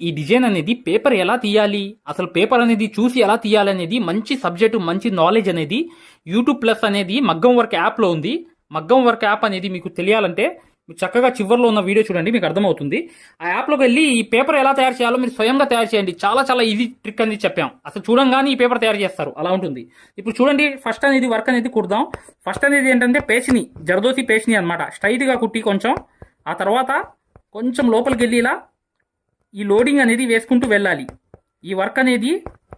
ఈ డిజైన్ అనేది పేపర్ ఎలా తీయాలి? అసలు పేపర్ అనేది చూసి ఎలా తీయాలి అనేది మంచి సబ్జెక్టు మంచి నాలెడ్జ్ అనేది యూట్యూబ్ ప్లస్ అనేది మగ్గం వర్క్ యాప్లో ఉంది. మగ్గం వర్క్ యాప్ అనేది మీకు తెలియాలంటే మీరు చక్కగా చివరిలో ఉన్న వీడియో చూడండి మీకు అర్థమవుతుంది. ఆ యాప్లోకి వెళ్ళి ఈ పేపర్ ఎలా తయారు చేయాలో మీరు స్వయంగా తయారు చేయండి. చాలా చాలా ఈజీ ట్రిక్ అనేది చెప్పాం. అసలు చూడంగానే ఈ పేపర్ తయారు చేస్తారు. అలా ఉంటుంది. ఇప్పుడు చూడండి ఫస్ట్ అనేది వర్క్ అనేది కుడదాం. ఫస్ట్ అనేది ఏంటంటే పేచిని జరదోసి పేచిని అనమాట స్ట్రైట్గా కుట్టి కొంచెం ఆ తర్వాత కొంచెం లోపలికి వెళ్ళి ఇలా ఈ లోడింగ్ అనేది వేసుకుంటూ వెళ్ళాలి. ఈ వర్క్ అనేది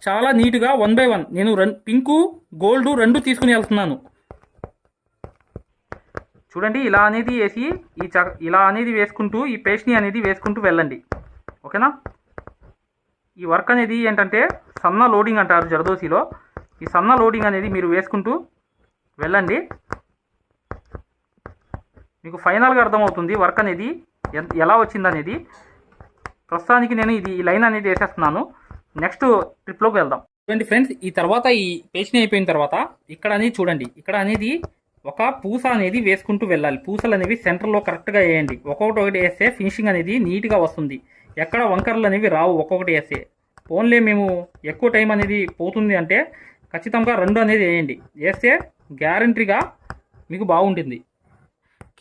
చాలా నీట్గా వన్ బై వన్. నేను రన్ పింకు గోల్డ్ రెండు తీసుకుని వెళ్తున్నాను. చూడండి ఇలా అనేది వేసి ఈ చ ఇలా అనేది వేసుకుంటూ ఈ పేస్ట్ని అనేది వేసుకుంటూ వెళ్ళండి. ఓకేనా? ఈ వర్క్ అనేది ఏంటంటే సన్న లోడింగ్ అంటారు జరదోసిలో. ఈ సన్న లోడింగ్ అనేది మీరు వేసుకుంటూ వెళ్ళండి. మీకు ఫైనల్గా అర్థమవుతుంది వర్క్ అనేది ఎలా వచ్చిందనేది. ప్రస్తుతానికి నేను ఇది ఈ లైన్ అనేది వేసేస్తున్నాను. నెక్స్ట్ ట్రిప్లోకి వెళ్దాం. చూడండి ఫ్రెండ్స్ ఈ తర్వాత ఈ పేషన్ అయిపోయిన తర్వాత ఇక్కడ అనేది చూడండి. ఇక్కడ అనేది ఒక పూస అనేది వేసుకుంటూ వెళ్ళాలి. పూసలు అనేవి సెంటర్లో కరెక్ట్గా వేయండి. ఒక్కొక్కటి ఒకటి వేస్తే ఫినిషింగ్ అనేది నీట్గా వస్తుంది. ఎక్కడ వంకర్లు అనేవి రావు ఒక్కొక్కటి వేస్తే. ఓన్లీ మేము ఎక్కువ టైం అనేది పోతుంది అంటే ఖచ్చితంగా రెండు అనేది వేయండి. వేస్తే గ్యారంటీగా మీకు బాగుంటుంది.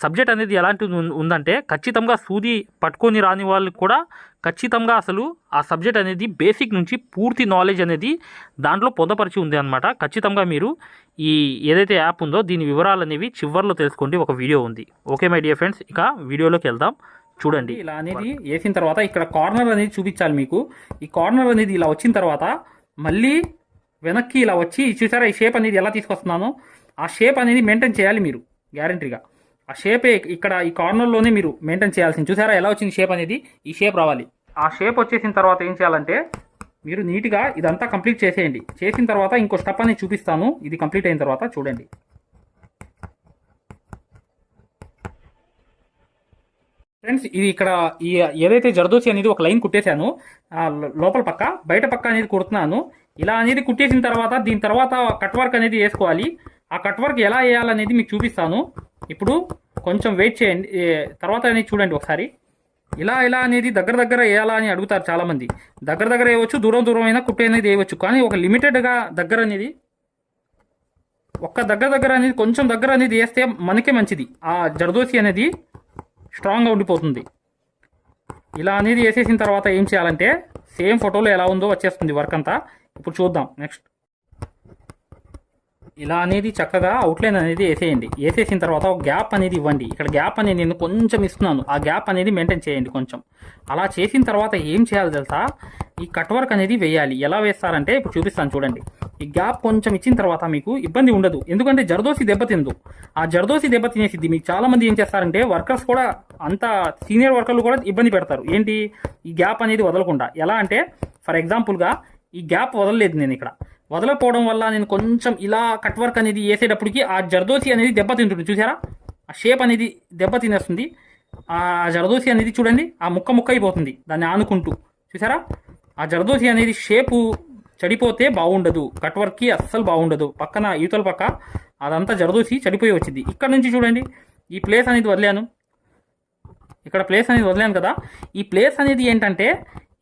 సబ్జెక్ట్ అనేది ఎలాంటిది ఉందంటే ఖచ్చితంగా సూది పట్టుకొని రాని వాళ్ళకి కూడా ఖచ్చితంగా అసలు ఆ సబ్జెక్ట్ అనేది బేసిక్ నుంచి పూర్తి నాలెడ్జ్ అనేది దాంట్లో పొందపరిచి ఉంది అనమాట ఖచ్చితంగా మీరు ఈ ఏదైతే యాప్ ఉందో దీని వివరాలు అనేవి చివర్లో తెలుసుకోండి. ఒక వీడియో ఉంది. Okay my dear friends. ఇక వీడియోలోకి వెళ్దాం. చూడండి. ఇలా అనేది వేసిన తర్వాత ఇక్కడ కార్నర్ అనేది చూపించాలి మీకు. ఈ కార్నర్ అనేది ఇలా వచ్చిన తర్వాత మళ్ళీ వెనక్కి ఇలా వచ్చి చూసారా ఈ షేప్ అనేది ఎలా తీసుకొస్తున్నానో? ఆ షేప్ అనేది మెయింటైన్ చేయాలి మీరు గ్యారంటీగా. ఆ షేప్ ఇక్కడ ఈ కార్నర్లోనే మీరు మెయింటైన్ చేయాల్సింది. చూసారా ఎలా వచ్చింది షేప్ అనేది? ఈ షేప్ రావాలి. ఆ షేప్ వచ్చేసిన తర్వాత ఏం చేయాలంటే మీరు నీట్గా ఇదంతా కంప్లీట్ చేసేయండి. చేసిన తర్వాత ఇంకో స్టెప్ అనేది చూపిస్తాను. ఇది కంప్లీట్ అయిన తర్వాత చూడండి. ఫ్రెండ్స్ ఇది ఇక్కడ ఈ ఏదైతే జరదోసి అనేది ఒక లైన్ కుట్టేశాను లోపల పక్క బయట పక్క అనేది కుడుతున్నాను. ఇలా అనేది కుట్టేసిన తర్వాత దీని తర్వాత కట్ వర్క్ అనేది వేసుకోవాలి. ఆ కట్ వర్క్ ఎలా వేయాలనేది మీకు చూపిస్తాను. ఇప్పుడు కొంచెం వెయిట్ చేయండి. తర్వాత అనేది చూడండి ఒకసారి. ఇలా ఇలా అనేది దగ్గర దగ్గర వేయాలా అని అడుగుతారు చాలామంది. దగ్గర దగ్గర వేయవచ్చు దూరం దూరం అయినా కుట్టే అనేది వేయవచ్చు. కానీ ఒక లిమిటెడ్గా దగ్గర అనేది ఒక్క దగ్గర దగ్గర అనేది కొంచెం దగ్గర అనేది వేస్తే మనకే మంచిది. ఆ జరదోసి అనేది స్ట్రాంగ్గా ఉండిపోతుంది. ఇలా అనేది వేసేసిన తర్వాత ఏం చేయాలంటే సేమ్ ఫోటోలో ఎలా ఉందో వచ్చేస్తుంది వర్క్ అంతా. ఇప్పుడు చూద్దాం. నెక్స్ట్ ఇలా అనేది చక్కగా అవుట్లైన్ అనేది వేసేయండి. వేసేసిన తర్వాత ఒక గ్యాప్ అనేది ఇవ్వండి. ఇక్కడ గ్యాప్ అనేది నేను కొంచెం ఇస్తున్నాను. ఆ గ్యాప్ అనేది మెయింటైన్ చేయండి కొంచెం. అలా చేసిన తర్వాత ఏం చేయాలి తెలుసా? ఈ కట్ వర్క్ అనేది వేయాలి. ఎలా వేస్తారంటే ఇప్పుడు చూపిస్తాను చూడండి. ఈ గ్యాప్ కొంచెం ఇచ్చిన తర్వాత మీకు ఇబ్బంది ఉండదు. ఎందుకంటే జరదోసి దెబ్బతిందు ఆ జరదోసి దెబ్బతినేసిద్ది మీకు చాలామంది ఏం చేస్తారంటే వర్కర్స్ కూడా అంత సీనియర్ వర్కర్లు కూడా ఇబ్బంది పెడతారు. ఏంటి? ఈ గ్యాప్ అనేది వదలకుండా. ఎలా అంటే ఫర్ ఎగ్జాంపుల్గా ఈ గ్యాప్ వదలలేదు నేను ఇక్కడ. వదలకపోవడం వల్ల నేను కొంచెం ఇలా కట్ వర్క్ అనేది వేసేటప్పటికి ఆ జర్దోసి అనేది దెబ్బతింటుంది. చూసారా ఆ షేప్ అనేది దెబ్బతినేస్తుంది. ఆ జరదోసి అనేది చూడండి ఆ ముక్క ముక్క అయిపోతుంది దాన్ని ఆనుకుంటూ. చూసారా ఆ జరదోసి అనేది షేపు చెడిపోతే బాగుండదు. కట్ వర్క్కి అస్సలు బాగుండదు. పక్కన ఈతల పక్క అదంతా జరదోసి చెడిపోయి వచ్చింది. ఇక్కడ నుంచి చూడండి ఈ ప్లేస్ అనేది వదిలాను. ఇక్కడ ప్లేస్ అనేది వదిలాను కదా. ఈ ప్లేస్ అనేది ఏంటంటే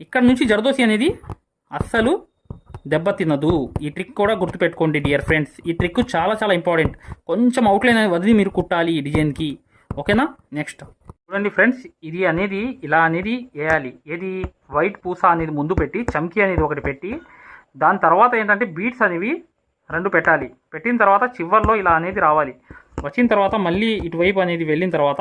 ఇక్కడ నుంచి జరదోసి అనేది అస్సలు దెబ్బతినదు ఈ ట్రిక్ కూడా గుర్తుపెట్టుకోండి డియర్ ఫ్రెండ్స్ ఈ ట్రిక్ చాలా చాలా ఇంపార్టెంట్ కొంచెం అవుట్లైన్ అనేది వదిలి మీరు కుట్టాలి ఈ డిజైన్కి ఓకేనా నెక్స్ట్ చూడండి ఫ్రెండ్స్ ఇది అనేది ఇలా అనేది వేయాలి. ఏది? వైట్ పూస అనేది ముందు పెట్టి చమ్కీ అనేది ఒకటి పెట్టి దాని తర్వాత ఏంటంటే బీట్స్ అనేవి రెండు పెట్టాలి. పెట్టిన తర్వాత చివర్లో ఇలా అనేది రావాలి. వచ్చిన తర్వాత మళ్ళీ ఇటువైపు అనేది వెళ్ళిన తర్వాత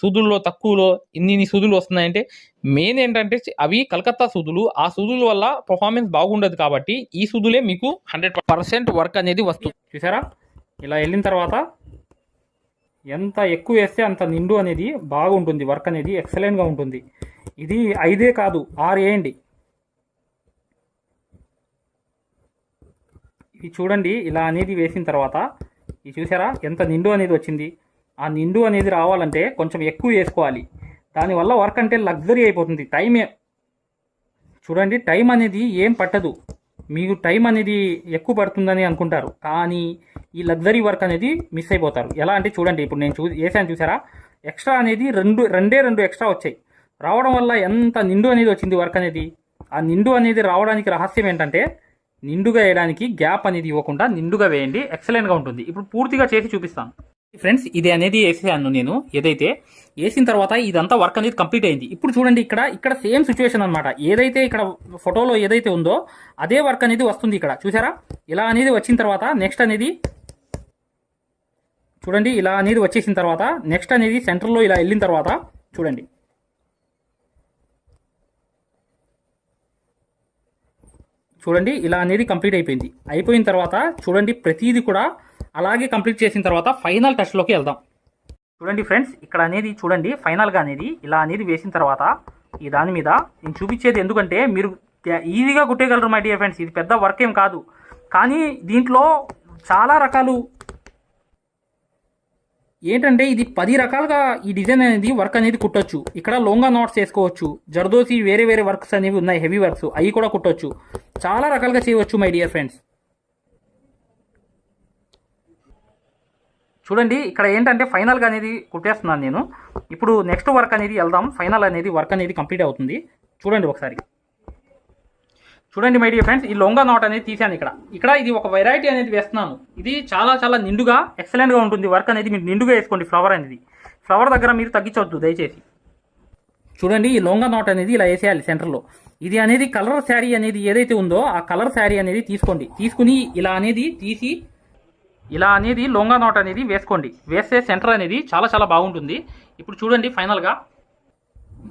సూదుల్లో తక్కువలో ఇన్ని ఇన్ని సూదులు వస్తున్నాయంటే మెయిన్ ఏంటంటే అవి కలకత్తా సూదులు. ఆ సూదుల వల్ల పర్ఫార్మెన్స్ బాగుండదు కాబట్టి ఈ సూదులే మీకు హండ్రెడ్ పర్సెంట్ వర్క్ అనేది వస్తుంది. చూసారా? ఇలా వెళ్ళిన తర్వాత ఎంత ఎక్కువ వేస్తే అంత నిండు అనేది బాగుంటుంది. వర్క్ అనేది ఎక్సలెంట్గా ఉంటుంది. ఇది ఐదే కాదు ఆరు వేయండి. ఇది చూడండి ఇలా అనేది వేసిన తర్వాత ఇది చూసారా? ఎంత నిండు అనేది వచ్చింది. ఆ నిండు అనేది రావాలంటే కొంచెం ఎక్కువ వేసుకోవాలి. దానివల్ల వర్క్ అంటే లగ్జరీ అయిపోతుంది. టైమే చూడండి టైం అనేది ఏం పట్టదు. మీకు టైం అనేది ఎక్కువ పడుతుందని అనుకుంటారు. కానీ ఈ లగ్జరీ వర్క్ అనేది మిస్ అయిపోతారు. ఎలా అంటే చూడండి ఇప్పుడు నేను చూ వేసాను చూసారా? ఎక్స్ట్రా అనేది రెండు రెండే రెండు ఎక్స్ట్రా వచ్చాయి. రావడం వల్ల ఎంత నిండు అనేది వచ్చింది వర్క్ అనేది? ఆ నిండు అనేది రావడానికి రహస్యం ఏంటంటే నిండుగా వేయడానికి గ్యాప్ అనేది ఇవ్వకుండా నిండుగా వేయండి. ఎక్సలెంట్గా ఉంటుంది. ఇప్పుడు పూర్తిగా చేసి చూపిస్తాను. ఫ్రెండ్స్ ఇది అనేది వేసాను నేను. ఏదైతే వేసిన తర్వాత ఇదంతా వర్క్ అనేది కంప్లీట్ అయింది. ఇప్పుడు చూడండి ఇక్కడ ఇక్కడ సేమ్ సిచ్యువేషన్ అనమాట ఏదైతే ఇక్కడ ఫోటోలో ఏదైతే ఉందో అదే వర్క్ అనేది వస్తుంది ఇక్కడ. చూసారా? ఇలా అనేది వచ్చిన తర్వాత నెక్స్ట్ అనేది చూడండి ఇలా అనేది వచ్చేసిన తర్వాత నెక్స్ట్ అనేది సెంటర్లో ఇలా వెళ్ళిన తర్వాత చూడండి. చూడండి ఇలా అనేది కంప్లీట్ అయిపోయింది. అయిపోయిన తర్వాత చూడండి ప్రతిదీ కూడా అలాగే కంప్లీట్ చేసిన తర్వాత ఫైనల్ టచ్లోకి వెళ్దాం. చూడండి ఫ్రెండ్స్ ఇక్కడ అనేది చూడండి ఫైనల్గా అనేది ఇలా అనేది వేసిన తర్వాత ఈ దాని మీద నేను చూపించేది ఎందుకంటే మీరు ఈజీగా కుట్టేయగలరు మై డియర్ ఫ్రెండ్స్ ఇది పెద్ద వర్క్ ఏం కాదు. కానీ దీంట్లో చాలా రకాలు ఏంటంటే ఇది పది రకాలుగా ఈ డిజైన్ అనేది వర్క్ అనేది కుట్టొచ్చు. ఇక్కడ లోంగా నాట్స్ వేసుకోవచ్చు. జర్దోసి వేరే వేరే వర్క్స్ అనేవి ఉన్నాయి హెవీ వర్క్స్ అవి కూడా కుట్టొచ్చు. చాలా రకాలుగా చేయవచ్చు మై డియర్ ఫ్రెండ్స్ చూడండి ఇక్కడ ఏంటంటే ఫైనల్గా అనేది కుట్టేస్తున్నాను నేను. ఇప్పుడు నెక్స్ట్ వర్క్ అనేది వెళ్దాం. ఫైనల్ అనేది వర్క్ అనేది కంప్లీట్ అవుతుంది. చూడండి ఒకసారి. చూడండి మై డియర్ ఫ్రెండ్స్ ఈ లొంగా నాట్ అనేది తీసాను ఇక్కడ. ఇక్కడ ఇది ఒక వెరైటీ అనేది వేస్తున్నాను. ఇది చాలా చాలా నిండుగా ఎక్సలెంట్గా ఉంటుంది. వర్క్ అనేది మీరు నిండుగా వేసుకోండి ఫ్లవర్ అనేది. ఫ్లవర్ దగ్గర మీరు తగ్గించవద్దు దయచేసి. చూడండి ఈ లొంగా నాట్ అనేది ఇలా వేసేయాలి సెంటర్లో ఇది అనేది కలర్ శారీ అనేది ఏదైతే ఉందో ఆ కలర్ శారీ అనేది తీసుకోండి. తీసుకుని ఇలా అనేది తీసి ఇలా అనేది లొంగా నాట్ అనేది వేసుకోండి. వేస్తే సెంటర్ అనేది చాలా చాలా బాగుంటుంది. ఇప్పుడు చూడండి ఫైనల్గా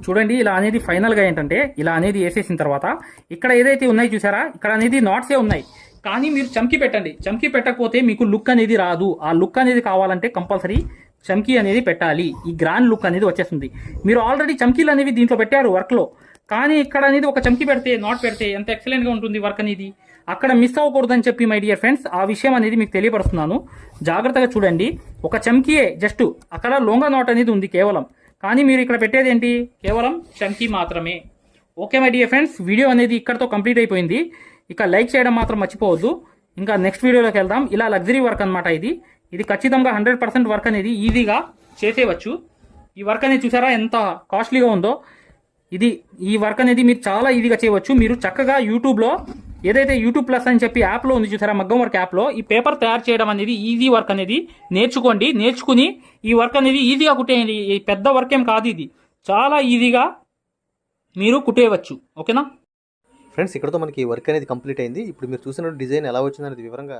చూడండి ఇలా అనేది ఫైనల్గా ఏంటంటే ఇలా అనేది వేసేసిన తర్వాత ఇక్కడ ఏదైతే ఉన్నాయి చూసారా? ఇక్కడ అనేది నాట్సే ఉన్నాయి. కానీ మీరు చమ్కి పెట్టండి. చమ్కి పెట్టకపోతే మీకు లుక్ అనేది రాదు. ఆ లుక్ అనేది కావాలంటే కంపల్సరీ చమ్కీ అనేది పెట్టాలి. ఈ గ్రాండ్ లుక్ అనేది వచ్చేస్తుంది. మీరు ఆల్రెడీ చమ్కీలు అనేవి దీంట్లో పెట్టారు వర్క్లో కానీ ఇక్కడ అనేది ఒక చమ్కి పెడితే నాట్ పెడితే ఎంత ఎక్సలెంట్గా ఉంటుంది వర్క్ అనేది? అక్కడ మిస్ అవ్వకూడదని చెప్పి మై డియర్ ఫ్రెండ్స్ ఆ విషయం అనేది మీకు తెలియపరుస్తున్నాను. జాగ్రత్తగా చూడండి. ఒక చమ్కీయే జస్ట్ అక్కడ లొంగ నాట్ అనేది ఉంది కేవలం. కానీ మీరు ఇక్కడ పెట్టేది ఏంటి? కేవలం చమ్కీ మాత్రమే. Okay my dear friends video అనేది ఇక్కడతో కంప్లీట్ అయిపోయింది. ఇక లైక్ చేయడం మాత్రం మర్చిపోవద్దు. ఇంకా నెక్స్ట్ వీడియోలోకి వెళ్దాం. ఇలా లగ్జరీ వర్క్ అనమాట ఇది. ఇది ఖచ్చితంగా హండ్రెడ్ పర్సెంట్ వర్క్ అనేది ఈజీగా చేసేయవచ్చు. ఈ వర్క్ అనేది చూసారా ఎంత కాస్ట్లీగా ఉందో? ఇది ఈ వర్క్ అనేది మీరు చాలా ఈజీగా చేయవచ్చు. మీరు చక్కగా యూట్యూబ్లో ఏదైతే యూట్యూబ్ ప్లస్ అని చెప్పి యాప్లో ఉంది చూసారా మగ్గం వర్క్ యాప్లో ఈ పేపర్ తయారు చేయడం అనేది ఈజీ వర్క్ అనేది నేర్చుకోండి. నేర్చుకుని ఈ వర్క్ అనేది ఈజీగా కుట్టేయండి. ఈ పెద్ద వర్క్ ఏం కాదు ఇది. చాలా ఈజీగా మీరు కుట్టేయవచ్చు. ఓకేనా? ఫ్రెండ్స్ ఇక్కడతో మనకి వర్క్ అనేది కంప్లీట్ అయింది. ఇప్పుడు మీరు చూసిన డిజైన్ ఎలా వచ్చిందనేది వివరంగా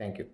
థ్యాంక్ యూ